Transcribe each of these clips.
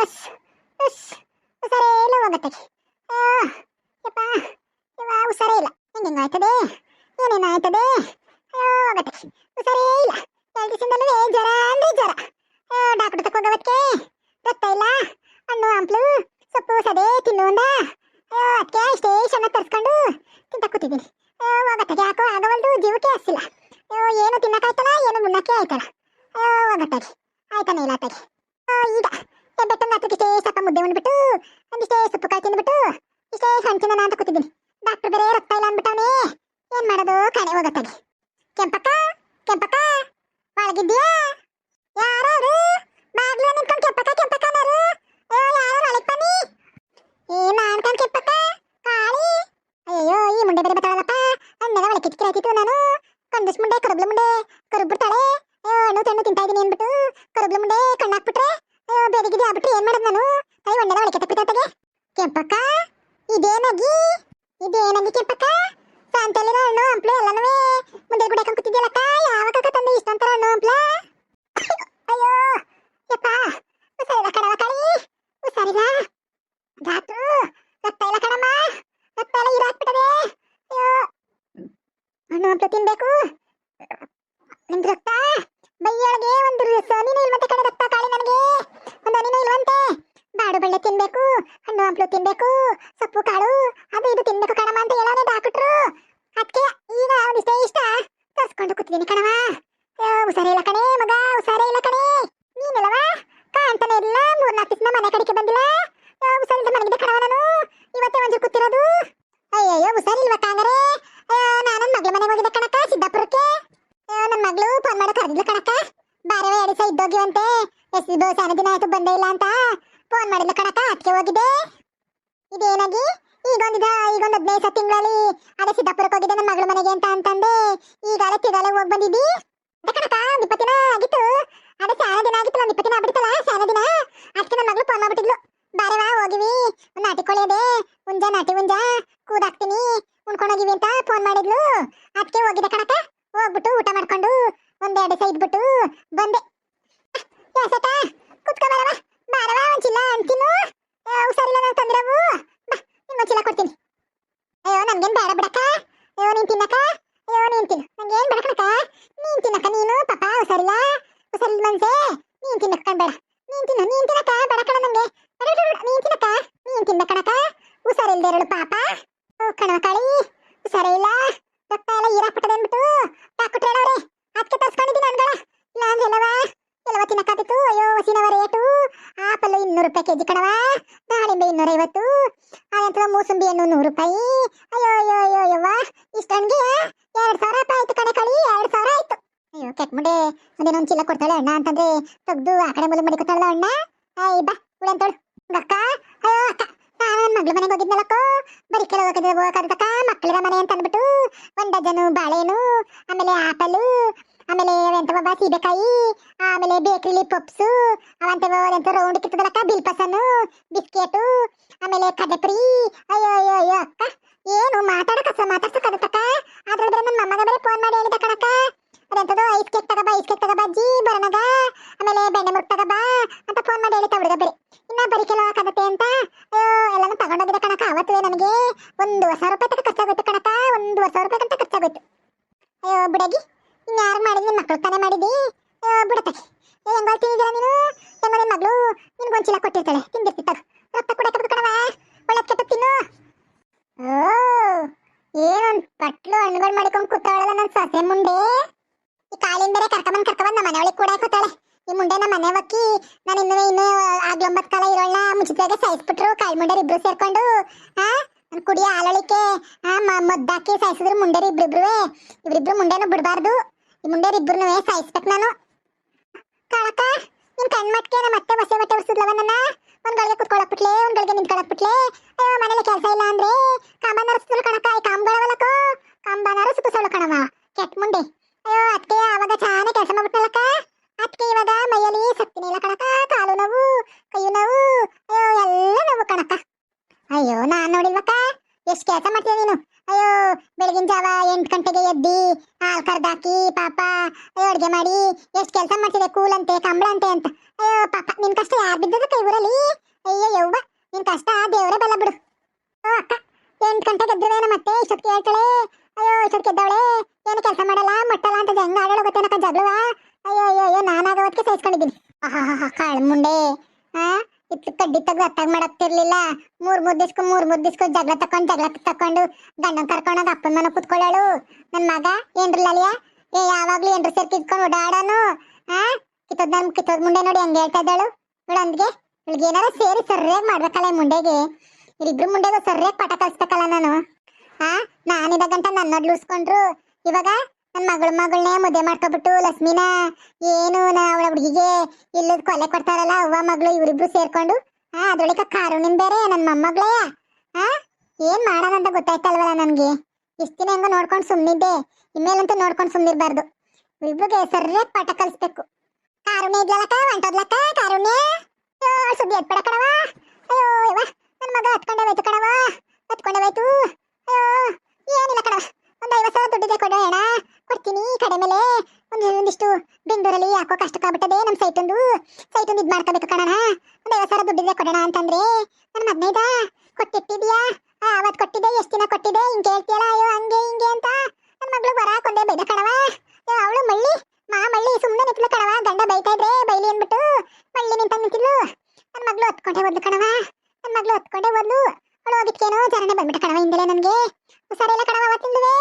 Us us ಉಸಾರೇ ಇಲ್ಲ ಹೋಗುತ್ತೆ ಯಪ್ಪ ಇವ ಉಸಾರೇ ಇಲ್ಲ. ಹೆಂಗೆ ಆಯ್ತದೆ? ಏನೇನು ಆಯ್ತದೆ? ಅಯ್ಯೋ ಹೋಗುತ್ತೆ ಉಸಾರೇ ಇಲ್ಲ. ಎರಡು ದಿವಸದಿಂದಲೂ ಜ್ವರ ಅಂದ್ರೆ ಜ್ವರ. ಅಯ್ಯೋ, ಡಾಕ್ಟರ್ ತಕ್ಕ ಹೋಗವಕ್ಕೆ ರಕ್ತ ಇಲ್ಲ? ಹಣ್ಣು, ಹಂಪ್ಲು, ಸೊಪ್ಪು, ಸದೆ ತಿನ್ನು ಅಯ್ಯೋ, ಅದಕ್ಕೆ ಇಷ್ಟೇ ಸಣ್ಣ ತರಿಸ್ಕೊಂಡು ತಿಂತ ಕೂತಿದ್ದೀನಿ. ಅಯ್ಯೋ ಹೋಗತ್ತೆ ಯಾಕೋ ಆಗವಲ್ದು, ಜೀವಕ್ಕೆ ಹಸಿಲ್ಲ ಅಯ್ಯೋ, ಏನು ತಿನ್ನಕ್ಕಾಯ್ತಲ್ಲ, ಏನು ಮುನ್ನಕ್ಕೆ ಆಯ್ತಲ್ಲ. ಅಯ್ಯೋ ಹೋಗತ್ತೆ ಆಯ್ತಾನೆ ಇಲ್ಲ ಅತ್ತಾಗಿ. ಈಗ. ಬೆಟ್ಟಂಗ ಹತ್ರಕ್ಕೆ ಇಷ್ಟೇ ಸ್ವಲ್ಪ ಮುದ್ದೆ ಉಂಡ್ಬಿಟ್ಟು ಒಂದಿಷ್ಟೇ ಸೊಪ್ಪು ಕಾಯಿ ತಿಂದ್ಬಿಟ್ಟು, ಇಷ್ಟೇ ಹಂಚಿನ ಅಂತ ಕೂತಿದ್ದೀನಿ. ಡಾಕ್ಟರ್ ಬೇರೆ ರಕ್ತ ಇಲ್ಲ ಅಂದ್ಬಿಟ್ಟವನೇ. ಏನ್ ಮಾಡೋದು? ಕಣೆ ಹೋಗತ್ತಾಗಿ ಕೆಂಪಕ್ಕ? ಕೆಂಪಕ್ಕ? ಒಳಗಿದ್ಯಾ ಯಾರು ಬಾಗ್ಲು ನಿಂತ್ಕೊಂಡು ಕೆಂಪಕ್ಕ ಕೆಂಪಕ್ಕ ಅನ್ನೋರು? ಅಯ್ಯೋ ಯಾರು ಒಳಗ್ ಬನ್ನಿ. ಏ, ಮಾಡ್ಕೊಂಡು ಕೆಂಪಕ್ಕ, ಕಾಳಿ. ಅಯ್ಯೋ ಈ ಮುಂಡೆ ಬೇರೆ ಬರ್ತಾಳಲ್ಲಪ್ಪ. ಅಣ್ಣನ ಒಳಗೆ ಕಿತ್ಕಿರಾಯ್ತಿತ್ತು ನಾನು. ಕಂದಸ್ ಮುಂಡೆ ಕರುಬ್ಲ ಮುಂಡೆ ಕರುಬ್ಬಿಡ್ತಾಳೆ ಅಯ್ಯೋ ಹಣ್ಣು ತೆಣ್ಣು ತಿಂತಾ ಇದೀನಿ ಅಂದ್ಬಿಟ್ಟು ಕರುಬ್ಲ ಮುಂಡೆ ಕಣ್ಣಾಕ್ಬಿಟ್ರೆ ಅಯ್ಯೋ ಬೇರೆಗಿದಿ ಆಗ್ಬಿಟ್ರೆ ಏನ್ ಮಾಡೋದು ನಾನು ಕೈ ಒಣ್ಣೆನ ಒಳಗೆ ತಪ್ಪಿತಾತಗೆ ಕೆಂಪಕ್ಕ ಇದೇನಾಗಿ ಇದೇನಾಗಿ ಕೆಂಪಕ್ಕ ಸಾಂತಲ್ಲಿರೋ ಹಣ್ಣು ಹಂಪ್ಲು ಎಲ್ಲನೂ. ಮುಂದೆ ಗುಡಕಂಡ್ ಕೂತಿದ್ಯಲ್ಲಕ್ಕ ಯಾವಾಗ ತಂದೆ ಇಷ್ಟೊಂತರ ಹಣ್ಣು ಹಂಪ್ಲ ಅಯ್ಯೋ, ಯಪ್ಪ, ಹುಷಾರಿಲ್ಲ ಕಣವ ಕಳಿ ಹುಷಾರಿಲ್ಲ. ಡಾಕ್ಟ್ರು ರಕ್ತ ಇಲ್ಲ ಕಣಮ್ಮ. ರಕ್ತ ಎಲ್ಲ ಇರಾಕ್ಬಿಟ್ಟದೆ. ಅಯ್ಯೋ, ಹಣ್ಣು ಹಂಪ್ಲು ತಿನ್ಬೇಕು ನಿಮ್ದು ರಕ್ತ ಬೈಯೊಳಗೆ ಒಂದು ಸನಿನೂ ಇಲ್ವಂತೆ ಕಣೆ ರಕ್ತ ಕಾಳಿ ನನಗೆ ಒಂದು ಹನಿನೂ ಇಲ್ವಂತೆ ಬಾಡು ಬೆಳ್ಳೆ ತಿನ್ಬೇಕು ಹಂಪ್ಲು ತಿನ್ಬೇಕು. ಸೊಪ್ಪು ಕಾಳು, ಅದು ಇದು ತಿನ್ಬೇಕು ಕಣಮ್ಮ ಅಂತ ಹೇಳೋನೆ ಡಾಕ್ಟ್ರು ಅದಕ್ಕೆ ಈಗ ಒಂದಿಷ್ಟೇ ಇಷ್ಟ ತರ್ಸ್ಕೊಂಡು ಕೂತಿದ್ದೀನಿ ಕಣವ ಹುಷಾರೇ ಇಲ್ಲ ಕಣೆ ಮಗ, ಹುಷಾರೇ ಇಲ್ಲ ಕಣೆ. ನೀನಲ್ಲವ? ಕಾಣ್ತಾನೆ ಇಲ್ಲ, ಮೂರ್ನಾಲ್ಕು ದಿವಸ ಮನೆ ಕಡೆಗೆ ಬಂದಿಲ್ಲ. ಹುಷಾರಿಲ್ಲ ಮನೆಗಿದೆ ಕಣವ ನಾನು. ಇವತ್ತೇ ಒಂಚೂರು ಕೂತಿರೋದು. ಅಯ್ಯಯ್ಯೋ ಹುಷಾರಿಲ್ವ ಕಾಂಗರೆ? ನಾನು ಮಗಳ ಮನೆಗೆ ಹೋಗಿದ್ದೆ ಕಣಕ್ಕ, ಸಿದ್ದಾಪುರಕ್ಕೆ. ನನ್ನ ಮಗಳು ಫೋನ್ ಮಾಡೋ ಕರೆದಿಲ್ಲ ಕಣಕ್ಕ. ಬಾರವ ಎರಡು ದಿವಸ ಇದ್ದೋಗಿವಂತೆ ಎಷ್ಟು ದಿವಸ ದಿನ ಆಯ್ತು, ಬಂದೇ ಇಲ್ಲ ಅಂತ. ಫೋನ್ ಮಾಡಿಲ್ಲ ಕಣಕ್ಕ ಅದಕ್ಕೆ ಹೋಗಿದ್ದೆ. ಇದೇನಾಗಿ? ಈಗೊಂದಿದ ಈಗೊಂದು ಹದಿನೈದು ತಿಂಗಳಲ್ಲಿ ಅದೇ ಸಿದ್ದಾಪುರಕ್ಕೆ ಹೋಗಿದ್ದೆ ನನ್ನ ಮಗಳ ಮನೆಗೆ ಅಂತ ಅಂತಂದೆ. ಈಗಾಲೆ ತಿಗಾಲೆ ಹೋಗಿ ಬಂದಿದ್ದಿ. ಅದೇ ಕಣಕ್ಕ, ಒಂದು ದಿನ ಆಗಿತ್ತು. ಅದೇ ಶಾಲೆ ದಿನ ಆಗಿತ್ತು, ಒಂದು ದಿನ ಆಗ್ಬಿಡ್ತಲ್ಲ ಶಾಲೆ ದಿನ. ಅದಕ್ಕೆ ನನ್ನ ಮಗಳು ಫೋನ್ ಮಾಡ್ಬಿಟ್ಟಿದ್ಲು. ಬಾರವಾ ಹೋಗಿವಿ. ಒಂದು ಕೋಳಿ ಇದೆ. ಹುಂಜ ನಾಟಿ ಹುಂಜ ಕೂದಾಕ್ತೀನಿ. ಉಣ್ಕೊಂಡೋಗಿವಿ ಅಂತ ಫೋನ್ ಮಾಡಿದ್ಲು. ಅದಕ್ಕೆ ಹೋಗಿದ್ದೆ ಕಣಕ ಹೋಗ್ಬಿಟ್ಟು ಊಟ ಮಾಡ್ಕೊಂಡು ಒಂದೆರಡು ದಿವಸ ಇದ್ಬಿಟ್ಟು ಬಂದೆ. ಕುತ್ಕೊ ಬಾರವಾ ಒಂಚಿಲ್ಲ ಅಂತಿನ್ನು ಹುಷಾರಿಲ್ಲ ನಾನು ತಂದಿರವು ಬಾ ನಿಮ್ಮ ಚೀಲ ಕೊಡ್ತೀನಿ. ಅಯ್ಯೋ ನನ್ಗೇನು ಬೇಡ ಬಿಡಕ್ಕ. ಅಯ್ಯೋ ನೀನು ತಿನ್ನಕ್ಕ ಅಯ್ಯೋ ನೀನ್ ತಿನ್ನು ನಂಗೇನ್ ಬೇಡ ಕಣಕ್ಕ ನೀನ್ ತಿನ್ನಕ್ಕ ನೀನು ಪಾಪ ಹುಷಾರಿಲ್ಲ ಹುಷಾರಿಲ್ಲ ಮನ್ಸೆ ನೀನ್ ತಿನ್ನಕ್ಕ ಬೇಡ ನೀನ್ ತಿನ್ನು ನೀನ್ ತಿನ್ನಕ್ಕ ಬೇಡ ಕಣ ನಂಗೆ ಬೇಡ, ಬೇಡ, ಬೇಡ, ನೀನ್ ತಿನ್ನಕ್ಕ ನೀನ್ ತಿನ್ನ ಕಣಕ್ಕ ಹುಷಾರಿಲ್ದೆ ಇರಳು ಪಾಪ ಓ ಕಣವ ಕಾಳಿ ಹುಷಾರೇ ಇಲ್ಲ ರಕ್ತ ಎಲ್ಲ ಈರಾಕ್ಬಿಟ್ಟದೆ ಅಂದ್ಬಿಟ್ಟು ಡಾಕ್ಟ್ರು ಹೇಳವ್ರೆ ಅದಕ್ಕೆ ತರ್ಸ್ಕೊಂಡಿದ್ದೀನಿ ಅನ್ಗಳ ಇಲ್ಲ ಅಂದ್ರೆ ಎಲ್ಲವ ಎಲ್ಲವ ತಿನ್ನಕ್ಕಾತಿತ್ತು ಅಯ್ಯೋ ಹಸಿನವ ರೇಟು ಆಪಲ್ಲು ಇನ್ನೂರು ರೂಪಾಯಿ ಕೆಜಿ ಕಣವ ದಾಳಿಂಬೆ ಇನ್ನೂರೈವತ್ತು. ಅದಂತರ ಮೂಸಂಬಿ ಹಣ್ಣು ನೂರು ರೂಪಾಯಿ ಅಯ್ಯೋ ಅಯ್ಯೋ ಅಯ್ಯೋ ಯವ್ವ ಇಷ್ಟೊಂದಿಗೆ ಎರಡ್ ಸಾವಿರ ರೂಪಾಯಿ ಆಯ್ತು ಕಣೆ ಕಳಿ, ಎರಡ್ ಸಾವಿರ ಆಯ್ತು. ಅಯ್ಯೋ ಕೆಟ್ಮುಂಡೆ ಅದೇನೊಂದ್ ಚೀಲ ಕೊಡ್ತಾಳೆ ಅಣ್ಣ ಅಂತಂದ್ರೆ ತೆಗ್ದು ಆ ಕಡೆ ಮುಲು ಮಡಿಕೊತಾಳ ಅಣ್ಣ. ಅಯ್ಯ ಬಾ ಉಳಂತೋಳು ಅಕ್ಕ? ಅಯ್ಯೋ, ಅಕ್ಕ, ನಾನು ನನ್ನ ಮಗಳ ಮನೆಗೆ ಹೋಗಿದ್ನಲ್ಲಕ್ಕೋ. ಬರೀ ಕೆಲ ಹೋಗಿದ್ರೆ ಹೋಗಕ್ಕಂತಕ್ಕ ಮಕ್ಕಳ ಮನೆ ಅಂತ ಅಂದ್ಬಿಟ್ಟು ಒಂದ್ ಡಜನು ಬಾಳೆಹಣ್ಣು, ಆಮೇಲೆ ಆಪಲು ಆಮೇಲೆ ಎಂತವ ಬಾ ಸೀಬೆಕಾಯಿ ಆಮೇಲೆ ಬೇಕರಿಲಿ ಪಪ್ಸು ಅವಂತವ ಎಂತ ರೌಂಡ್ ಕಿತ್ತದಲ್ಲಕ್ಕ ಬಿಲ್ಪಸನ್ನು ಬಿಸ್ಕೆಟು ಆಮೇಲೆ ಕದಪ್ರಿ ಅಯ್ಯೋ ಅಯ್ಯೋ ಅಯ್ಯೋ, ಅಕ್ಕ, ಏನು ಮಾತಾಡಕ ಮಾತಾಡ್ಸಕ್ಕದಕ್ಕ ಅದ್ರಲ್ಲಿ ಬೇರೆ ನನ್ನ ಮಮ್ಮಗ ಬೇರೆ ಫೋನ್ ಮಾಡಿ ಹೇಳಿದ ಕಣಕ್ಕ. ಅದೆಂತದು ಐಸ್ ಕೇಕ್ ತಗಬಾ ಐಸ್ ಕೇಕ್ ತಗಬಾ, ಜಿ ಬರೋಣಗ ಆಮೇಲೆ ಬೆಣ್ಣೆ ಮುಟ್ಟು ತಗಬಾ ಅಂತ ಫೋನ್ ಮಾಡಿ ಹೇಳಿತ ಹುಡುಗ ಬೇರೆ. ಇನ್ನ ಬರಿ ಕೆಲವು ಕದತೆ ಅಂತ? ಅಯ್ಯೋ, ಎಲ್ಲಾನು ತಗೊಂಡೋಗಿದ ಕಣಕ ಅವತ್ತೇ ನನಗೆ. ಒಂದು ಸಾವಿರ ರೂಪಾಯಿ ತನಕ ಖರ್ಚಾಗೋಯ್ತು ಕಣಕ ಒಂದು ಹೊಸ ರೂಪಾಯಿ ಅಂತ ಖರ್ಚಾಗೋಯ್ತು. ಅಯ್ಯೋ ಬಿಡಗಿ ಇನ್ಯಾರು ಮಾಡಿದ್ನಿ ಮಕ್ಕಳು ತಾನೇ ಬಿಡತ್ತಗೆ ಏ ಹೆಂಗ್ ತಿಂದಿದ್ದೀರಾ ನೀನು? ಹೆಂಗೋ ನಿನ್ ಮಗಳು ನಿನ್ಗೊಂದ್ ಚೀಲ ಕೊಟ್ಟಿರ್ತಾಳೆ. ತಿಂದಿರ್ತಿತ್ತಾಗ ರಕ್ತ ಕುಡಕ್ಕೆ ಕಣವ ಒಳ್ಳೆ ಕೆಟ್ಟ ತಿನ್ನು. ಓ, ಏನೊಂದ್ ಪಟ್ಲು ಹಣ್ಣುಗಳು ಮಾಡಿಕೊಂಡ್ ಕೂತಾಳಲ್ಲ ನನ್ ಸೊಸೆ ಮುಂದೆ. ಈ ಕಾಲಿನ ಬೇರೆ ಕರ್ಕೊಂಬಂದ್ ಕರ್ಕೊಂಬಂದ್ ನಮ್ಮ ಮನೆಯೊಳಗೆ ಕೂಡ ಕೂತಾಳೆ ಈ ಮುಂಡೆ ನಮ್ಮ ಮನೆ ಒಕ್ಕಿ ನಾನು ಇನ್ನೂ ಇನ್ನೂ ಆಗ್ಲೊಂಬತ್ ಕಾಲ ಇರೋಳ್ನ ಮುಂಚಿತವಾಗಿ ಸಾಯಿಸ್ಬಿಟ್ರು ಕಾಲ್ ಮುಂಡೆ ಇಬ್ರು ಸೇರ್ಕೊಂಡು ನನ್ ಕುಡಿಯ ಹಾಲೊಳಿಕೆ ಹಾ ಮದ್ದಾಕಿ ಸಾಯಿಸಿದ್ರು ಮುಂಡರಿ ಇಬ್ರಿಬ್ರು ಇವ್ರಿಬ್ರು ಮುಂಡೆನೂ ಬಿಡಬಾರ್ದು. ಮುಂಡೆರು ಇಬ್ರು ಸಾಯಿಸ್ಬೇಕು ನಾನು? ಕಾಳಕ್ಕ ನಿನ್ ಕಣ್ಮಟ್ಕೆ ನಮ್ಮ ಮತ್ತೆ ಹೊಸ ಬಟ್ಟೆ ಉರ್ಸಿದ್ಲವ ನನ್ನ? ಒಂದ್ ಗಳಿಗೆ ಕುತ್ಕೊಳಕ್ಬಿಟ್ಲೆ ಒಂದ್ ಗಳಿಗೆ ನಿಂತ್ಕೊಳಕ್ಬಿಟ್ಲೆ ಅಯ್ಯೋ, ಮನೇಲಿ ಕೆಲಸ ಇಲ್ಲ ಅಂದ್ರೆ? ಕಾಂಬನ ರಸ್ತಿದ್ರು ಕಣಕ ಈ ಕಾಂಬ ಕಾಂಬನಾರು ಸುತ್ತಿಸೋಳು ಕಣವ ಕೆಟ್ಟ ಮುಂಡೆ ಅಯ್ಯೋ ಅದಕ್ಕೆ ಅವಾಗ ಚಾನೆ ಕೆಲಸ ಮಾಡ್ಬಿಟ್ನಲ್ಲಕ್ಕ? ಅದಕ್ಕೆ ಇವಾಗ ಮೈಯಲ್ಲಿ ಶಕ್ತಿನೇ ಇಲ್ಲ ಕಣಕ ಕಾಲು ನೋವು ಕೈಯು ನೋವು, ಅಯ್ಯೋ, ಎಲ್ಲ ನೋವು ಕಣಕ ಅಯ್ಯೋ, ನಾನ್ ನೋಡಿಲ್ವಕ್ಕ? ಎಷ್ಟ್ ಕೆಲಸ ಮಾಡ್ತೀಯ ನೀನು? ಅಯ್ಯೋ, ಬೆಳಗಿನ ಜಾವ ಎಂಟು ಗಂಟೆಗೆ ಎದ್ದಿ ಹಾಲು ಕರ್ದಾಕಿ ಪಾಪ. ಅಡುಗೆ ಮಾಡಿ. ಎಷ್ಟು ಕೆಲಸ ಮಾಡ್ತಿದೆ, ಕೂಲ್ ಅಂತೆ, ಕಂಬಳ ಅಂತೆ ಅಂತ. ಅಯ್ಯೋ, ಪಾಪ. ನಿನ್ ಕಷ್ಟ ಯಾರು ಬಿದ್ದದ ಕೈ ಊರಲ್ಲಿ? ಅಯ್ಯೋ, ಯವ್ವ. ನಿನ್ ಕಷ್ಟ ದೇವರೇ ಬಲ್ಲ ಬಿಡು. ಓ, ಅಕ್ಕ. ಎಂಟು ಗಂಟೆ ಎದ್ದುವೇನ ಮತ್ತೆ? ಇಷ್ಟೊತ್ತಿಗೆ ಹೇಳ್ತಾಳೆ ಅಯ್ಯೋ ಇಷ್ಟೊತ್ತಿಗೆ ಎದ್ದವಳೆ ಏನು ಕೆಲಸ ಮಾಡಲ್ಲ? ಮಟ್ಟಲ್ಲ ಅಂತ ಹೆಂಗ ಆಡೋಳ ಗೊತ್ತೇನಕ್ಕ ಜಗಳವ? ಅಯ್ಯೋ ಅಯ್ಯೋ ಅಯ್ಯೋ, ನಾನಾಗ ಹೊತ್ತಿಗೆ ಸಹಿಸ್ಕೊಂಡಿದ್ದೀನಿ. ಆಹಾ ಕಾಳು ಮುಂಡೆ. ಹಾ ಇತ್ತು ಕಡ್ಡಿ ತಗೋ ಅತ್ತಾಗ ಮಾಡಾಕ್ತಿರ್ಲಿಲ್ಲ. ಮೂರ್ ಮೂರ್ ದಿವ್ಸಕ್ಕೂ ಮೂರ್ ಮೂರ್ ದಿಸ್ಕು ಜಗಳ ತಕೊಂಡ್, ಜಗಳ ತಕೊಂಡು ಗಂಡನ್ ಕರ್ಕೊಂಡೋಗ ಅಪ್ಪನ ಮನೆ ಕುತ್ಕೊಳ್ಳಳು ನನ್ ಮಗ ಏನ್ರಿ ಲಲಿಯ? ಏ, ಯಾವಾಗ್ಲೂ ಏನ್ರ ಸೇರ್ ಕಿತ್ಕೊಂಡು ಓಡಾಡೋನು? ಆ? ಕಿತ್ತೋದ್ ನನ್ ಕಿತ್ತೋದ್ ಮುಂಡೆ ನೋಡಿ ಹಂಗೆ ಹೇಳ್ತಾ ಇದ್ದಾಳು. ಅಂದ್ಗೆ, ಇವಳಿಗೆ ಏನಾರ ಸೇರಿ ಸರ್ಯಾಗಿ ಮಾಡ್ಬೇಕಲ್ಲ ಮುಂಡೆಗೆ. ಇಲ್ಲಿಬ್ರು ಮುಂಡೆಗೂ ಸರ್ಯಾಗಿ ಪಾಠ ಕಲಿಸ್ಬೇಕಲ್ಲ ನಾನು. ಆ? ನಾನಿದ ಗಂಟ ನನ್ನ ಉಸ್ಕೊಂಡ್ರು ಇವಾಗ ನನ್ ಮಗಳ ಮಗಳನ್ನೇ ಮದುವೆ ಮಾಡ್ಕೊಬಿಟ್ಟು ಲಕ್ಷ್ಮಿನ, ಏನು ಅವಳ ಹುಡುಗಿಗೆ ಇಲ್ಲದ ಕೊಲೆ ಕೊಡ್ತಾರಲ್ಲ, ಅವ್ವ ಮಗಳು ಇವರಿಬ್ರು ಸೇರ್ಕೊಂಡು? ಹಾ ಅದ್ರೊಳಗೆ ಕಾರುಣಿನ್ ಬೇರೆ ನನ್ನ ಮೊಮ್ಮಗಳೇ. ಹಾ ಏನ್ ಅಂತ ಗೊತ್ತಾಯ್ತಲ್ವಲ್ಲ ನನ್ಗೆ. ಇಷ್ಟ ದಿನ ಹೆಂಗೋ ನೋಡ್ಕೊಂಡು ಸುಮ್ಮನಿದ್ದೆ ಇನ್ಮೇಲಂತೂ ನೋಡ್ಕೊಂಡು ಸುಮ್ಮನಿರ್ಬಾರ್ದು ಇಬ್ರಿಗೆ ಸರ್ರೆ ಪಾಠ ಕಲಿಸ್ಬೇಕು. ಕಾರುಣ್ಯ ಇದ್ಲಕ್ಕ ಹೊಂಟೋದ್ಲಕ್ಕ, ಕಾರುಣ್ಯ? ಸುದ್ದಿ ಎತ್ಪಡ ಕಣವ ಅಯ್ಯೋ, ಯವ್ವ ನನ್ನ ಮಗ ಹತ್ಕೊಂಡೆ ಹೋಯ್ತು ಕಣವ ಹತ್ಕೊಂಡೆ ಹೋಯ್ತು. ಅಯ್ಯೋ, ಏನಿಲ್ಲ ಕಣವ ಒಂದ್ ಐವತ್ತು ಸಾವಿರ ದುಡ್ಡಿದೆ ಕೊಡೋಣ ಕೊಡ್ತೀನಿ ಕಡೆ ಮೇಲೆ. ಒಂದು ಒಂದಿಷ್ಟು ಬೆಂಗಳೂರಲ್ಲಿ ಯಾಕೋ ಕಷ್ಟಕ್ಕಾಗ್ಬಿಟ್ಟದೆ ನಮ್ಮ ಸೈಟ್ ಒಂದು. ಸೈಟ್ ಒಂದು ಇದ್ ಮಾಡ್ಕೋಬೇಕು ಕಣಣ ಒಂದು ಐವತ್ತು ಸಾವಿರ ದುಡ್ಡಿದೆ ಕೊಡೋಣ ಅಂತಂದ್ರೆ. ನನ್ನ ಹದಿನೈದ ಕೊಟ್ಟಿಟ್ಟಿದ್ಯಾ? ಆ, ಅವತ್ ಕೊಟ್ಟಿದ್ದೆ ಎಷ್ಟು ದಿನ ಕೊಟ್ಟಿದೆ ಹಿಂಗೆ ಕೇಳ್ತೀಯಲ್ಲ ಅಯ್ಯೋ ಹಂಗೆ ಹಿಂಗೆ ಅಂತ. ನನ್ನ ಮಗಳು ಬರಾಕೊಂಡೆ ಬೈದ ಕಣವ ಅವಳು ಮಳ್ಳಿ. ಮಾ ಮಳ್ಳಿ ಸುಮ್ಮನೆ ನಿಂತ್ಲು ಕಣವ ಗಂಡ ಬೈತಾ ಇದ್ರೆ ಬೈಲಿ ಅಂದ್ಬಿಟ್ಟು ಮಳ್ಳಿ ನಿಂತ ನಿಂತಿದ್ಲು. ನನ್ನ ಮಗಳು ಹೊತ್ಕೊಂಡೆ ಹೋದ್ಲು ಕಣವ ನನ್ನ ಮಗಳು ಹೊತ್ಕೊಂಡೆ ಹೋದ್ಲು. ಅವಳು ಹೋಗಿದ್ಕೇನೋ ಜರನೆ ಬಂದ್ಬಿಟ್ಟ ಕಣವ ಹಿಂದೆಲೆ ನನಗೆ. ಹುಷಾರಿಲ್ಲ ಕಣವ ಅವತ್ತಿಂದುವೆ.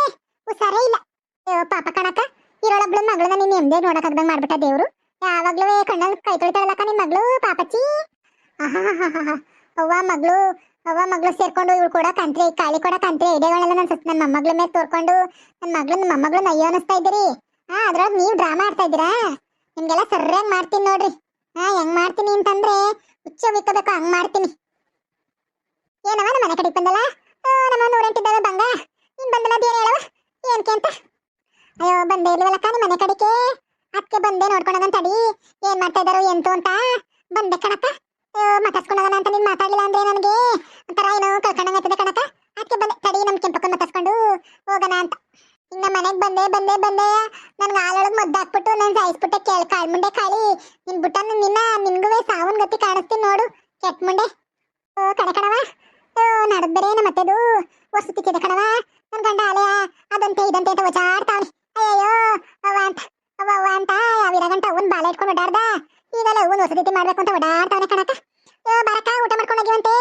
ಹುಷಾರೇ ಇಲ್ಲ. ಪಾಪ ಕಣಕ ಇರೋಳೊಬ್ಳು ಮಗಳನ್ನ ನೀನ್ ಎಂದೇ ನೋಡಕ್ಕಾಗ್ದಂಗ್ ಮಾಡ್ಬಿಟ್ಟ ದೇವ್ರು. ಯಾವಾಗ್ಲೂ ಕಣ್ಣಲ್ಲಿ ಕೈ ತೊಳಿತಾಳಕ್ಕ ನಿನ್ ಮಗಳು, ಪಾಪಚ್ಚಿ. ಅವ್ವ, ಮಗಳು ಅವ್ವ, ಮಗಳು ಸೇರ್ಕೊಂಡು ಇವ್ಳು ಕೂಡ ಕಂತ್ರಿ ಕಾಳಿ ಕೂಡ ಕಂತ್ರಿ ಎಡೆಗಳೆಲ್ಲ ನನ್ ಸುತ್ತ ನನ್ನ ಮೊಮ್ಮಗಳ ಮೇಲೆ ತೋರ್ಕೊಂಡು ನನ್ನ ಮಗಳು ನನ್ನ ಮಗಳು ಅಯ್ಯೋ ಅನಿಸ್ತಾ ಇದ್ದೀರಿ. ಹಾ ಅದ್ರಾಗ ನೀವು ಡ್ರಾಮಾ ಆಡ್ತಾ ಇದ್ದೀರಾ? ನಿಮ್ಗೆಲ್ಲ ಸರ್ಯಾಗಿ ಮಾಡ್ತೀನಿ ನೋಡ್ರಿ. ಹಾ ಹೆಂಗ್ ಮಾಡ್ತೀನಿ ಅಂತಂದ್ರೆ, ಹುಚ್ಚ ಬಿಕ್ಕಬೇಕು ಹಂಗ್ ಮಾಡ್ತೀನಿ. ಏನವ ನಮ್ಮ ಮನೆ ಕಡೆಗೆ ಬಂದಲ್ಲ? ನಮ್ಮ ನೂರೆಂಟಿದ್ದಾವೆ ಬಂಗ. ನೀನ್ ಬಂದಲ್ಲ, ಬೇರೆ ಹೇಳವ ಏನ್ ಅಂತ? ಅಯ್ಯೋ, ಬಂದೇ ಇಲ್ವಲ್ಲಕ್ಕ ನಿಮ್ಮ ಮನೆ ಕಡೆಗೆ. ಅದಕ್ಕೆ ಬಂದೆ ತಡಿ ಏನ್ ಮಾಡ್ತಾ ಇದಾರೋ ಎಂತು ಅಂತ. ಬಂದೆ ಕಣಕ್ಕ. ಅಯ್ಯೋ ಮಾತಾಡ್ಸ್ಕೊಂಡೋಗಣ ಅಂತ ನೀನ್ ಮಾತಾಡ್ಲಿಲ್ಲ ಅಂದ್ರೆ ನನಗೆ? ಒಂಥರ ಏನೋ ಕಳ್ಕೊಂಡಂಗಾಗ್ತದೆ ಕಣಕ್ಕ. ಅದಕ್ಕೆ ಬಂದೆ. ತಡಿ, ನಮ್ ಕೆಂಪಕ್ಕ ಮಾತಾಡ್ಸ್ಕೊಂಡು ಹೋಗೋಣ ಅಂತ. ಇನ್ನ ಮನೆಗ್ ಬಂದೆ ಬಂದೆ ಬಂದೆ. ನನ್ಗೆ ಹಾಲೊಳಗ್ ಮದ್ದಾಕ್ಬಿಟ್ಟು, ನಾನು ಸಾಯಿಸ್ಬಿಟ್ಟೆ ಕೇಳ್, ಕಾಳ್ ಮುಂಡೆ ಕಾಳಿ. ನಿನ್ ಬಿಟ್ಟ ನಿನ್ನ, ನಿನ್ಗುವೆ ಸಾವನ್ ಗತಿ ಕಾಣಿಸ್ತೀನಿ ನೋಡು. ಕೆಟ್ಟ ಮುಂಡೆ. ಓ ಕಡೆ ಕಣವ ನಡದ್ ಬೇರೆ ನಮ್ಮ ಮತ್ತೆದು. ವರ್ಷ ತಿಕ್ಕಿದೆ ಕಣವ ನನ್ ಗಂಡ ಆಲೆಯ ಅದಂತೆ, ಇದಂತೆ ಅಂತ ಒಚಾಡ್ತಾವ್ನಿ ಅಯ್ಯಯ್ಯೋ ಅವ ಅಂತ ಅವ ಅಂತ ಅವಿರ ಗಂಟ ಅವನ್ ಬಾಲ ಇಟ್ಕೊಂಡು ಓಡಾಡ್ದ. ಈಗಲ್ಲ ಅವನ್ ಹೊಸದಿತಿ ಮಾಡ್ಬೇಕು ಅಂತ ಓಡಾಡ್ತಾವನೆ ಕಣಕ ಅಯ್ಯೋ ಬರಕ ಊಟ ಮಾಡ್ಕೊಂಡು ಹೋಗಿವಂತೆ.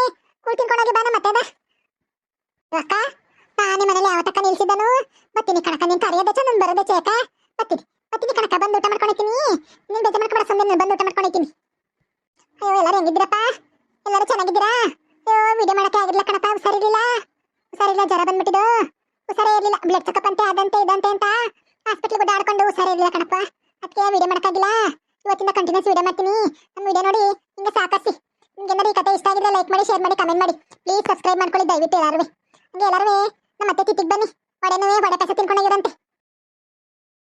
ಕೂಳ್ ತಿನ್ಕೊಂಡು ಬಾನ ಮತ್ತೆದ ಅಕ್ಕ ನಾನೇ ಮನೇಲಿ ಯಾವತ್ತಕ್ಕ ನಿಲ್ಸಿದ್ದನು? ಬತ್ತೀನಿ ಕಣಕ ನೀನ್ ಕರೆಯೋದೆ ಚ ನನ್ ಬರೋದ ಚೇಕ ಬತ್ತೀನಿ ಬತ್ತೀನಿ ಕಣಕ ಬಂದು ಊಟ ಮಾಡ್ಕೊಂಡಿದ್ದೀನಿ ನೀನ್ ಬೇಜಾರ್ ಮಾಡ್ಕೊಬೇಡ ಸುಮ್ಮನೆ ಬಂದು ಊಟ ಮಾಡ್ಕೊಂಡಿದ್ದೀನಿ ಅಯ್ಯೋ, ಎಲ್ಲರೂ ಹೆಂಗಿದ್ದೀರಪ್ಪ? ಎಲ್ಲರೂ ಚೆನ್ನಾಗಿದ್ದೀರಾ? ಅಯ್ಯೋ ವಿಡಿಯೋ ಮಾಡಕ್ಕೆ ಆಗಿರ್ಲಿಲ್ಲ ಕಣಪ್ಪ ಹುಷಾರಿರ್ಲಿಲ್ಲ. ಹುಷಾರಿಲ್ಲ, ಜ್ವರ ಬಂದ್ಬಿಟ್ಟಿದ್ದು. ಹುಷಾರೇ ಇರ್ಲಿಲ್ಲ. ಬ್ಲಡ್ ಚೆಕಪ್ ಅಂತೆ, ಅದಂತೆ, ಇದಂತೆ ಅಂತ. ಹಾಸ್ಪಿಟ್ಲ್ ಗುಡ್ಡಾಡ್ಕೊಂಡು ಹುಷಾರಿರ್ಲಿಲ್ಲ ಕಣಪ್ಪ. ಅದಕ್ಕೆ ವಿಡಿಯೋ ಮಾಡೋಕ್ಕಾಗಿಲ್ಲ? ಇವತ್ತಿಂದ ಕಂಟಿನ್ಯೂಸ್ ವಿಡಿಯೋ ಮಾಡ್ತೀನಿ. ನಮ್ಮ ವಿಡಿಯೋ ನೋಡಿ, ಹಿಂಗೆ ಸಾಕಾಸಿ ನಿಮ್ಗೆ ಏನಾದ್ರು ಈ ಕಥೆ ಇಷ್ಟ ಆಗಿದ್ರೆ ಲೈಕ್ ಮಾಡಿ ಶೇರ್ ಮಾಡಿ ಕಮೆಂಟ್ ಮಾಡಿ. ಪ್ಲೀಸ್ ಸಬ್ಸ್ಕ್ರೈಬ್ ಮಾಡ್ಕೊಳ್ಳಿ ದಯವಿಟ್ಟು ಎಲ್ಲರೂ ಹಂಗೆ ಎಲ್ಲರೂ ನಮ್ಮ ಮತ್ತೆ ತಿತ್ತಿಗೆ ಬನ್ನಿ. ಒಡೆನೂ ಒಡೆ ಕಸ ತಿನ್ಕೊಂಡೋಗಿರಂತೆ.